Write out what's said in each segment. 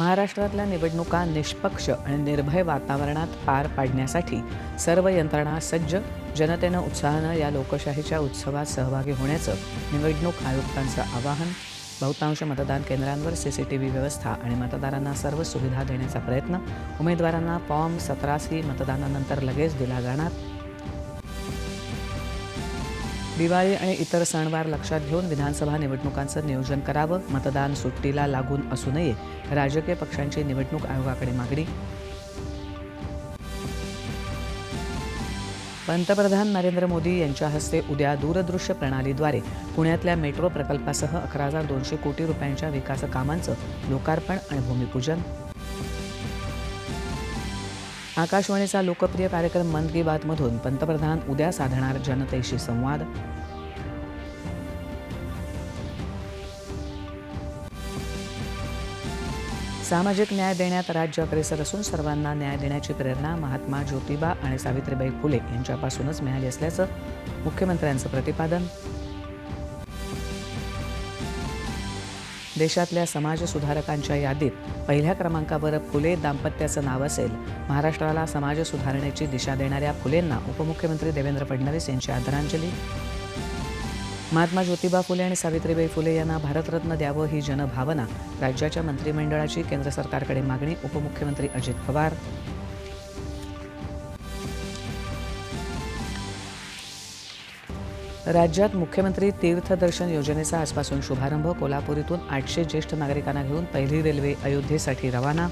महाराष्ट्रातल्या निवडणुका निष्पक्ष आणि निर्भय वातावरणात पार पाडण्यासाठी सर्व यंत्रणा सज्ज जनतेनं उत्साहानं या लोकशाहीच्या उत्सवात सहभागी होण्याचं निवडणूक आयुक्तांचं आवाहन. बहुतांश मतदान केंद्रांवर सी सी टी व्ही व्यवस्था आणि मतदारांना सर्व सुविधा देण्याचा प्रयत्न. उमेदवारांना फॉर्म सतरासी मतदानानंतर लगेच दिला जाणार. दिवाळी आणि इतर सणवार लक्षात घेऊन विधानसभा निवडणुकांचं नियोजन करावं मतदान सुट्टीला लागून असू नये राजकीय पक्षांची निवडणूक आयोगाकडे मागणी. पंतप्रधान नरेंद्र मोदी यांच्या हस्ते उद्या दूरदृश्य प्रणालीद्वारे पुण्यातल्या मेट्रो प्रकल्पासह अकरा हजार दोनशे कोटी रुपयांच्या विकास कामांचं लोकार्पण आणि भूमिपूजन. आकाशवाणीचा लोकप्रिय कार्यक्रम मन की बातमधून पंतप्रधान उद्या साधणार जनतेशी संवाद. सामाजिक न्याय देण्यात राज्य अग्रेसर असून सर्वांना न्याय देण्याची प्रेरणा महात्मा ज्योतिबा आणि सावित्रीबाई फुले यांच्यापासूनच मिळाली असल्याचं मुख्यमंत्र्यांचं प्रतिपादन. देशातल्या समाज सुधारकांच्या यादीत पहिल्या क्रमांकावर फुले दाम्पत्याचं नाव असेल. महाराष्ट्राला समाज सुधारणेची दिशा देणाऱ्या फुलेंना उपमुख्यमंत्री देवेंद्र फडणवीस यांची आदरांजली. महात्मा ज्योतिबा फुले आणि सावित्रीबाई फुले यांना भारतरत्न द्यावं ही जनभावना राज्याच्या मंत्रिमंडळाची केंद्र सरकारकडे मागणी उपमुख्यमंत्री अजित पवार राज्यात मुख्यमंत्री तीर्थदर्शन योजनेचा आजपासून शुभारंभ. कोल्हापुरीतून आठशे ज्येष्ठ नागरिकांना घेऊन पहिली रेल्वे अयोध्येसाठी रवाना.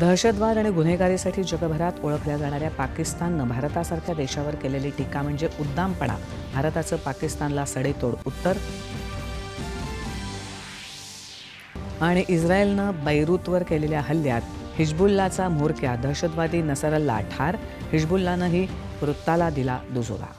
दहशतवाद आणि गुन्हेगारीसाठी जगभरात ओळखल्या जाणाऱ्या पाकिस्ताननं भारतासारख्या देशावर केलेली टीका म्हणजे उद्दामपणा. भारताचं पाकिस्तानला सडेतोड. उत्तर? आणि इस्रायलनं बैरूतवर केलेल्या हल्ल्यात हिजबुल्लाचा म्होरक्या दहशतवादी नसरल्ला ठार. हिजबुल्लानंही वृत्ताला दिला दुजोरा.